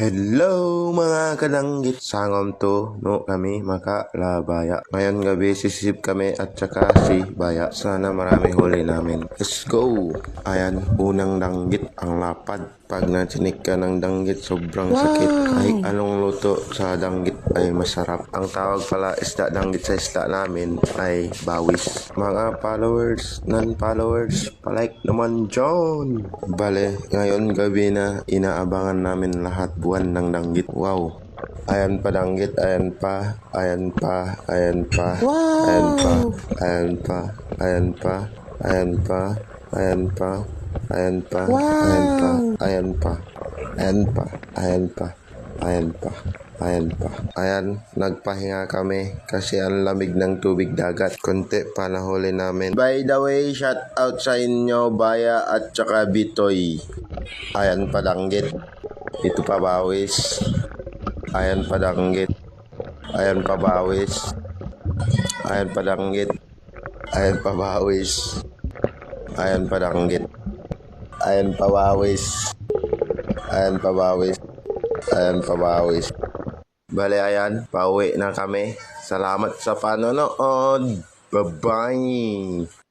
Hello mga kadanggit Sangom to no kami makalabaya Ngayon gabi sisip kami at saka si Baya. Sana marami huli namin. Let's go. Ayan unang danggit ang lapad pag natinik ka ng danggit, sobrang wow. sakit. Kahit anong luto sa danggit ay masarap. Ang tawag pala isda danggit sa isda namin ay bawis. Mga followers, non-followers, palike naman John! Bale, ngayon gabi na inaabangan namin lahat buwan ng danggit. Wow! Ayan pa danggit, ayan pa, ayan pa, ayan pa, wow. ayan pa, ayan pa, ayan pa, ayan pa, ayan pa, ayan pa ayan pa, ayan pa, ayan pa, ayan pa, ayan pa, ayan pa. Ayan, nagpahinga kami kasi ang lamig ng tubig dagat. Konti pa nahuli namin. By the way, shout out sa inyo, Baya at saka Bitoy. Ayan pa danggit. Ito pa bawis. Ayan pa danggit. Ayan pa bawis. Ayan pa danggit. Ayan pa bawis. Ayan pa danggit. Ayan pa bawis. Ayan pa bawis. Ayan pa bawis. Bale ayan, pauwi na kami. Salamat sa panonood. Bye-bye.